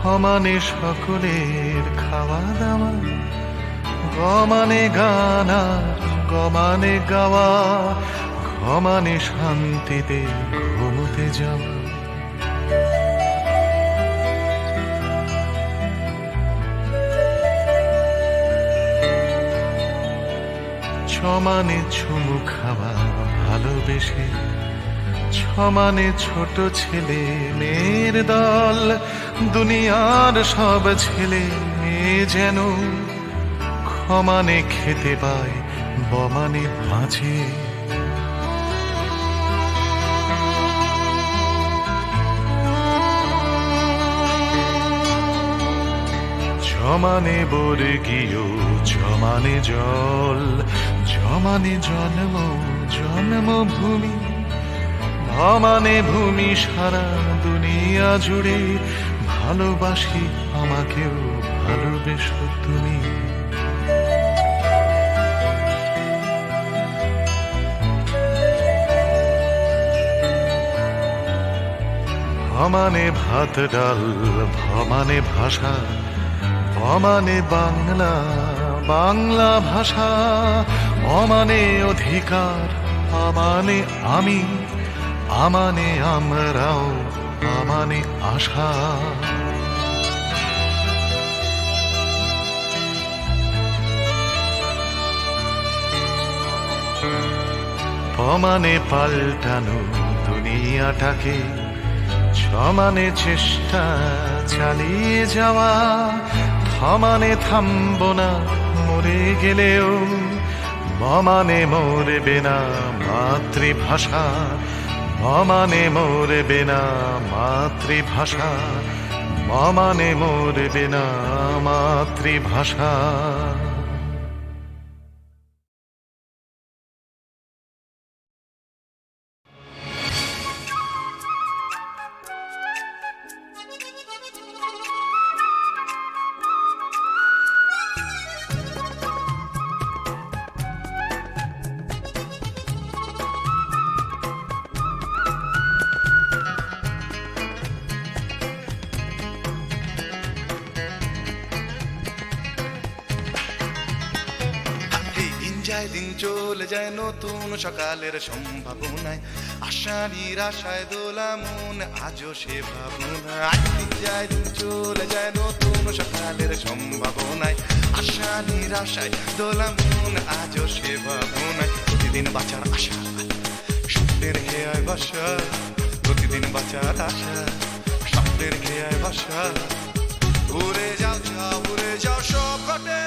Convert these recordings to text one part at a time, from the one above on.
ক্ষমানে সকলের খাওয়া দাওয়া গমানে গানা গমানে গাওয়া। ঘমানে শান্তিতে ঘুমোতে যাওয়া। ছমানে ছুমু খাওয়া ভালোবেসে সমানে ছোট ছেলে, মেয়ের দল। দুনিয়ার সব ছেলে মেয়ে যেন ক্ষমানে খেতে পায় বমানে বাঁচে জমানে বর্গীয় জমানে জল জমানে জন্ম, জন্মভূমি। ভমানে ভূমি সারা দুনিয়া জুড়ে, ভালোবাসি আমাকেও, ভালোবেসো তুমি। ভমানে ভাত ডাল ভমানে ভাষা ভমানে বাংলা বাংলা ভাষা অমানে অধিকার আমানে আমি। আমানে আমরাও, আমানে আশা। পমানে পাল্টানো দুনিয়াটাকে, সমানে চেষ্টা চালিয়ে যাওয়া। থমানে থামব না, মরে গেলেও মমানে মরবে না মাতৃভাষা। মমানে মরবে না মাতৃভাষা মমানে মরবে না মাতৃভাষা। যায় নতুন সকালের সম্ভাবনায়। আশা নিরাশায় দোলা মন, আজও সে ভাবনা যায় চলে যায় নতুন সকালের সম্ভাবনায়। আশা নিরাশায় দোলা মন, আজও সে ভাবনায়। প্রতিদিন বাঁচার আশা, স্বপ্নের হেয়ায় বাসা। প্রতিদিন বাঁচার আশা, স্বপ্নের হেয়ায় বাসা। উড়ে যাও যাও, উড়ে যাও, সব ঘটে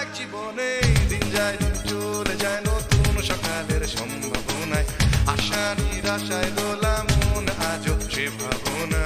এক জীবনে। দিন যায় চলে যায় নতুন সকালের সম্ভাবনায়। আশা নিরাশায় দোলা মন আজ সে ভাবনা।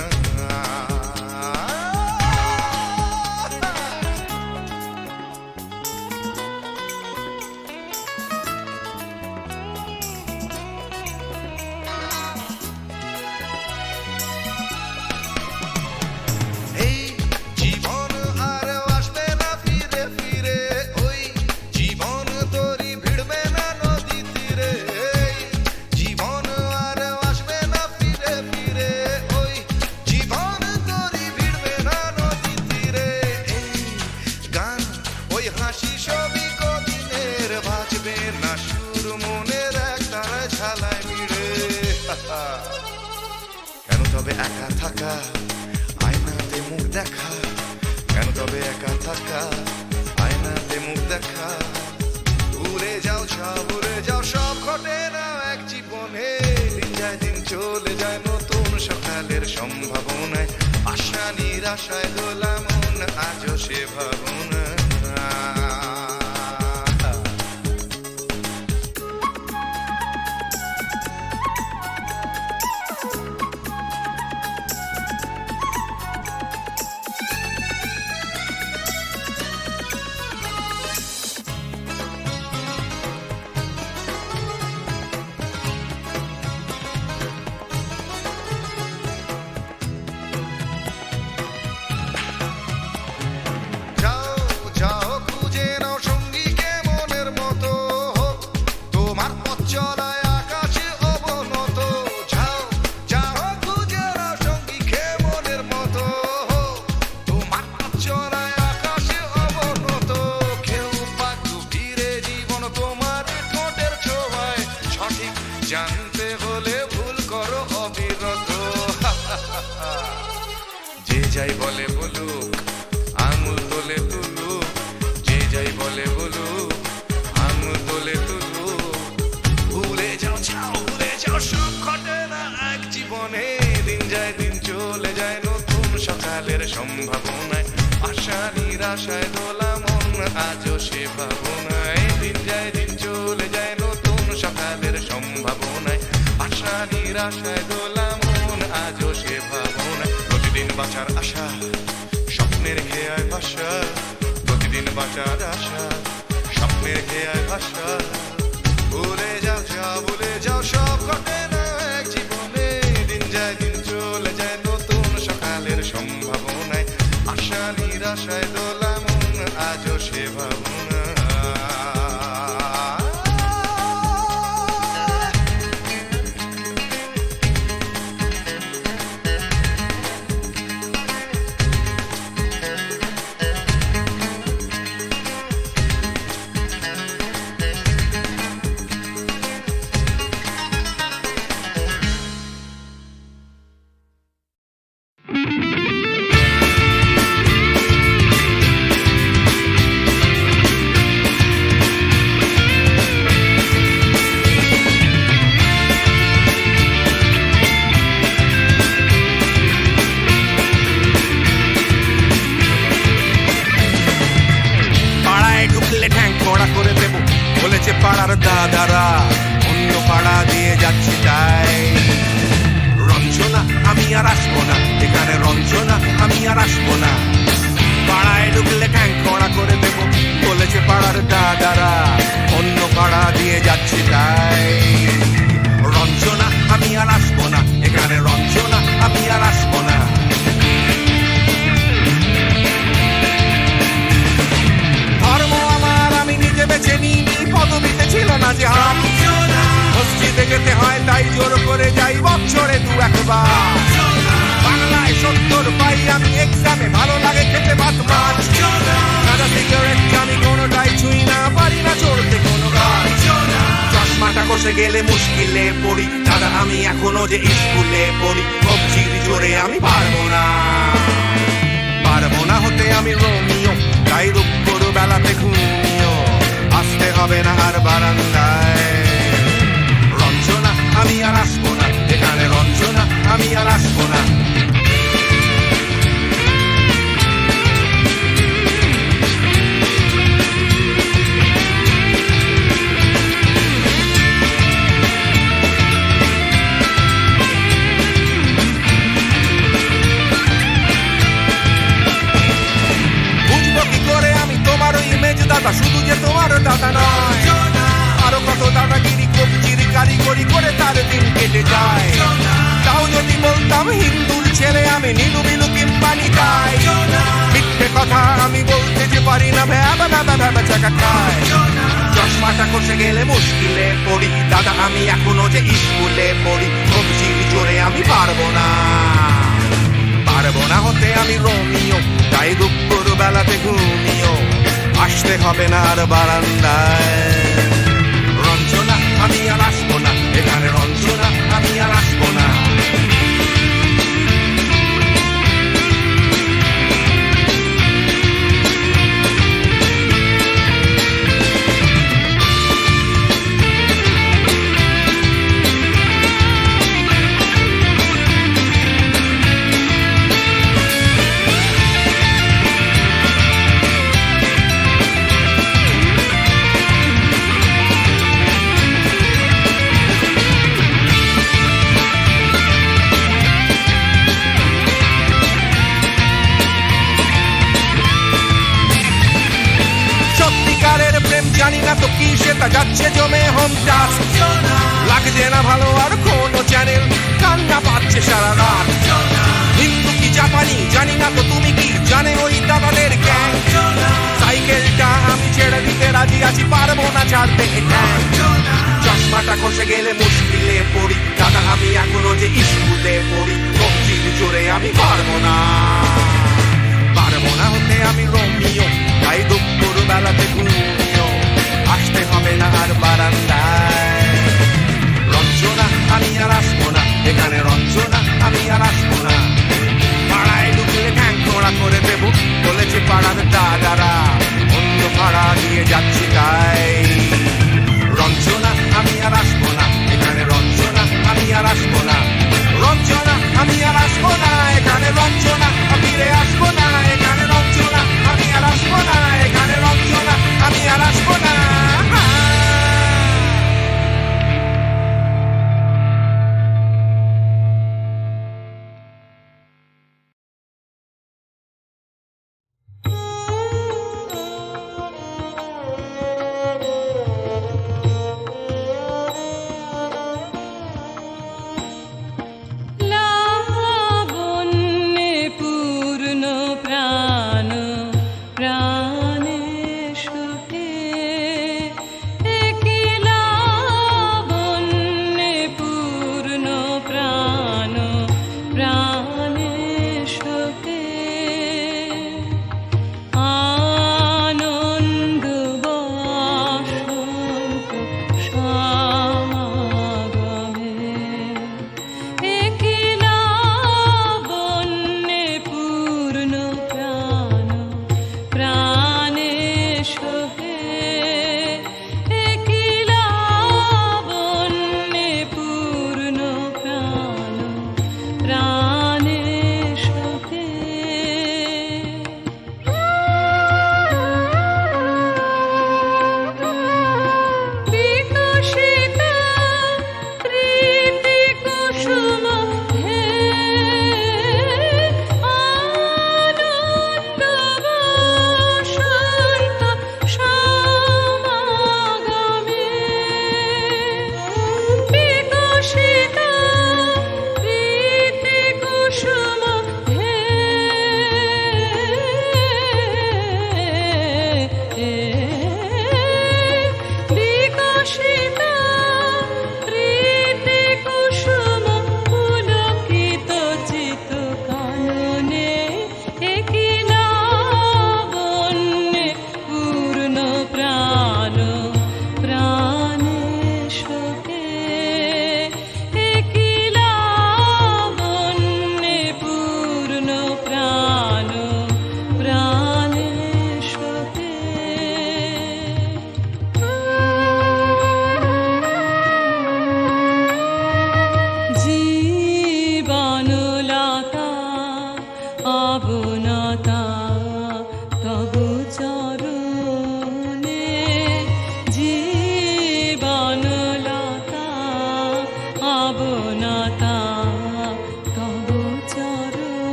আশা নিরাশায় দোলা আশা নিরাশায় দোলা মন, আজও সে ভাবনায় দিন যায় দিন চলে যায় নতুন সকালের সম্ভাবনায়। আশা নিরাশায় মন, আজও সে ভাবনায়। প্রতিদিন বাঁচার আশা, স্বপ্নের খেয়ায় ভাষা। প্রতিদিন বাঁচার আশা, স্বপ্নের খেয়ায় ভাষা। ভুলে যাও যা, ভুলে যাও সব ঘটে না। দাদারা অন্য পাড়া দিয়ে যাচ্ছি তাই। রঞ্জনা, আমি আর আসব না। এখানে রঞ্জনা, আমি আর আসব না। পাড়ায় ঢুকলে ঠ্যাং কড়া করে দেব, বলেছে পাড়ার দাদারা। অন্য পাড়া দিয়ে যাচ্ছি তাই। রঞ্জনা, আমি আর আসব না। এখানে রঞ্জনা, আমি আর আসব না। বেছে নিইনি পদবিতে ছিল না যে হাত মসজিদে যেতে হয়, তাই জোর করে যাই বছরে দু একবার। বাংলায় সত্তর পাই, আমি এক্সামে ভালো লাগে খেতে ভাত মাছ। সাদা সিগারেট আমি কোনোটাই ছুঁই না, পারি না চড়তে কোনো গাছ চশমাটা কষে গেলে মুশকিলে পড়ি, দাদা আমি এখনও যে স্কুলে পড়ি, কবজির জোরে আমি পারব না। পারব না হতে আমি রোমিও, তাই রূপর বেলাতে ঘুমিও আসতে হবে না আর বারান্দায় রঞ্জনা আমি আর আসব না এখানে রঞ্জনা আমি আর আসব না কারিগরি করে তার দিন কেটে যায়। তাও যদি বলতাম, হিন্দুর ছেলে আমি নীলু বিলু কিংবা নিতাই মিথ্যে কথা আমি বলতে যে পারি না ভ্যাবা ভ্যাবা ভ্যাবা চাকা খায় চশমাটা কষে গেলে মুশকিলে পড়ি। দাদা, আমি এখনও যে স্কুলে পড়ি কবজির জোরে আমি পারব না। পারব না হতে আমি রোমিও, তাই দুপুর বেলাতে ঘুমিও। আসতে হবে না আর বারান্দায়। তো কি সেটা যাচ্ছে জমে হোম টাস লাগছে না ভালো আর কোনো চ্যানেল কান্না পাচ্ছে সারা রাত। হিন্দু কি জাপানি? জানি না তো তুমি কি? জানে ওই দাদাদের গ্যাং সাইকেলটা আমি ছেড়ে দিতে রাজি আছি, পারব না ছাড়তে চশমাটা খসে গেলে মুশকিলে পড়ি। দাদা, আমি এখনও যে স্কুলে পড়ি কবজির জোরে আমি পারব না। পারব না হতে আমি রোমিও, তাই দুপুর বেলাতে ঘুমিও আসতে হবে না আর বারান্দায় রঞ্জনা আমি আর আসব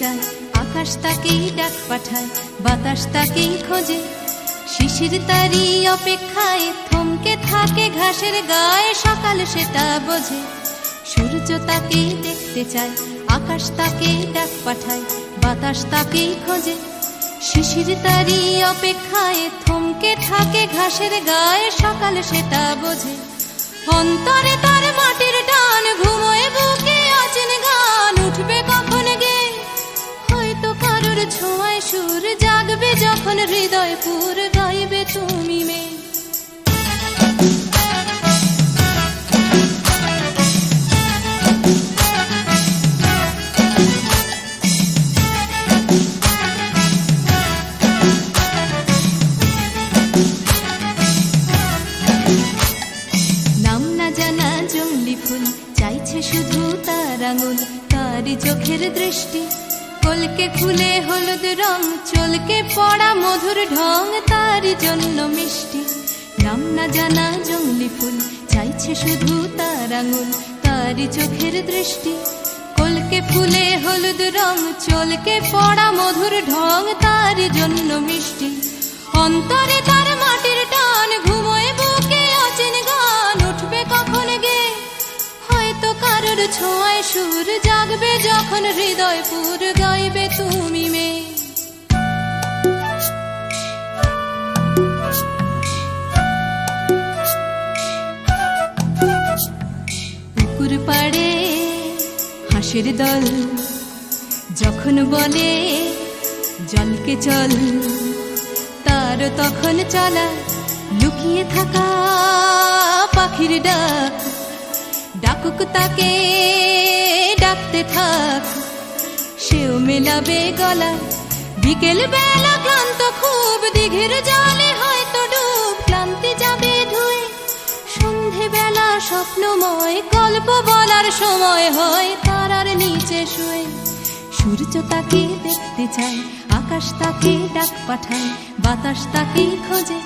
চায়। আকাশ তাকেই ডাক পাঠায়, বাতাস তাকেই খোঁজে। শিশির তারি অপেক্ষায় থমকে থাকে ঘাসের গায়ে, সকাল সেটা বোঝে। সূর্য তাকেই দেখতে চায়, আকাশ তাকেই ডাক পাঠায়, বাতাস তাকেই খোঁজে। শিশির তারি অপেক্ষায় থমকে থাকে ঘাসের গায়ে, সকাল সেটা বোঝে। অন্তরে তার হয়তো ছোঁয়ায় সুর জাগবে যখন হৃদয় পুর গাইবে তুমি মেয়ে। কলকে ফুলে হলুদ রং, চলকে পড়া মধুর ঢং, তারই জন্য মিষ্টি। নাম না জানা জঙ্গলি ফুল, চাইছে শুধু তার আঙুল, তারই চোখের দৃষ্টি। কলকে ফুলে হলুদ রং, চলকে পড়া মধুর ঢং, তারই জন্য মিষ্টি। অন্তরে তার মাটির টান, ঘুমোয় কারোর ছোঁয়ায় সুর জাগবে যখন হৃদয় পুর গাইবে তুমি মে পুকুর পাড়ে হাসির দল যখন বলে, জলকে চল। তার তখন চলা লুকিয়ে থাকা পাখির ডাক ডাকুক তাকে, ডাকতে থাক। সেও মেলাবে গলা। বিকেল বেলা ক্লান্ত খুব, দিঘের জলে হয়তো ডুব। ক্লান্তি যাবে ধুয়ে। সন্ধে বেলা স্বপ্নময়, গল্প বলার সময় হয় তারার নিচে শুয়ে। সূর্য তাকে দেখতে চায়, আকাশ তাকে ডাক পাঠায়, বাতাস তাকে খোঁজে।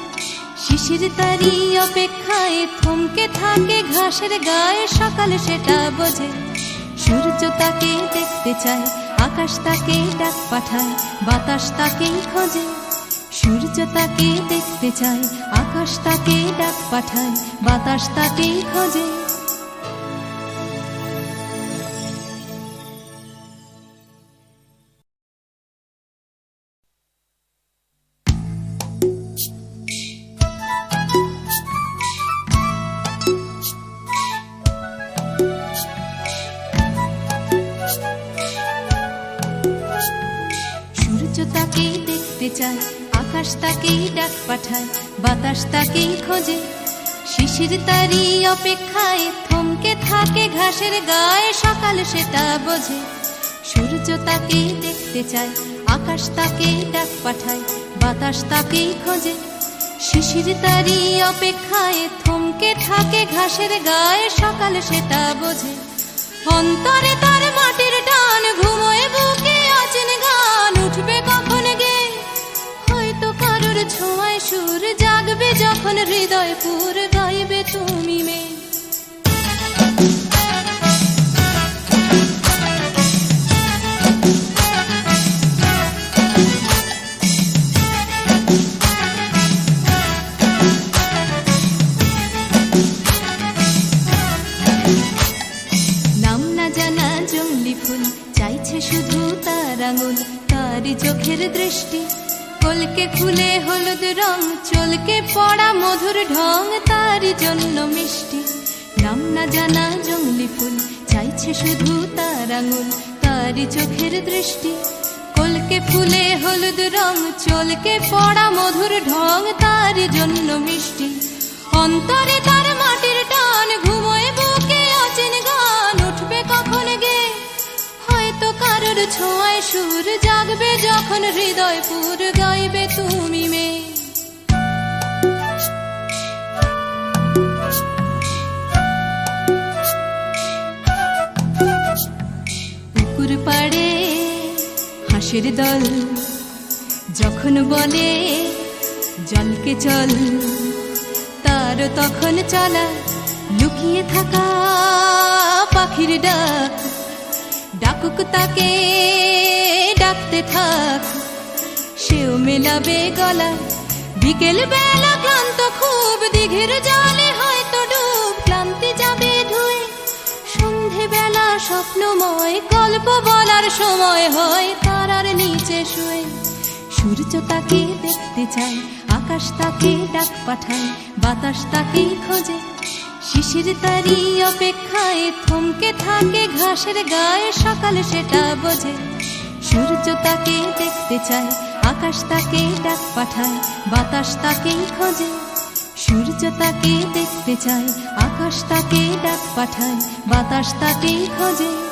শিশির তারি অপেক্ষায় থমকে থাকে ঘাসের গায়ে, সকালে সেটা বোঝে। সূর্য তাকে দেখতে চায়, আকাশ তাকে ডাক পাঠায়, বাতাস তাকে খোঁজে। সূর্য তাকে দেখতে চায়, আকাশ তাকে ডাক পাঠায়, বাতাস তাকে খোঁজে। ডাক পাঠায়, বাতাস তাকেই খোঁজে। শিশির তারি অপেক্ষায় থমকে থাকে, ঘাসের গায়ে সকাল সেটা বোঝে। সূর্য তাকে দেখতে চায়, আকাশ তাকে ডাক পাঠায়, বাতাস তাকেই খোঁজে। শিশির তারি অপেক্ষায় থমকে থাকে, ঘাসের গায়ে সকাল সেটা বোঝে। অন্তরে সুর জাগবে যখন হৃদয় পুর গাইবে তুমি না জানা জঙ্গলি ফুল, চাইছে শুধু তার আঙুল, তারই চোখের দৃষ্টি। কলকে ফুলে হলুদ রং, চলকে পড়া মধুর ঢং তারই জন্য মিষ্টি। নাম না জানা জঙ্গলি ফুল, চাইছে শুধু তার আঙুল, তারই চোখের দৃষ্টি। কলকে ফুলে হলুদ রং, চলকে পড়া মধুর ঢং তারই জন্য মিষ্টি। অন্তরে তার মাটির টান ঘুমোয় কারোর ছোঁয়ায় সুর জাগবে যখন হৃদয় পুর গাইবে তুমি মেয়ে। পুকুর পাড়ে হাঁসের দল যখন বলে, জলকে চল। তার তখন চলা লুকিয়ে থাকা পাখির ডাক ডাকুক তাকে, ডাকতে থাক। সেও মেলাবে গলা। বিকেল বেলা ক্লান্ত, খুব দিঘির জলে হয়তো ডুব ক্লান্তি যাবে ধুয়ে। সন্ধে বেলা স্বপ্নময়, গল্প বলার সময় হয় তারার নিচে শুয়ে। সূর্য তাকে দেখতে চায়, আকাশ তাকে ডাক পাঠায়, বাতাস তাকে খোঁজে। শিশির তারি অপেক্ষায় থমকে থাকে ঘাসের গায়ে, সকাল সেটা বোঝে। সূর্য তাকে দেখতে চায়, আকাশ তাকে ডাক পাঠায়, বাতাস তাকে খোঁজে। সূর্য তাকে দেখতে চায়, আকাশ তাকে ডাক পাঠায়, বাতাস তাকে খোঁজে।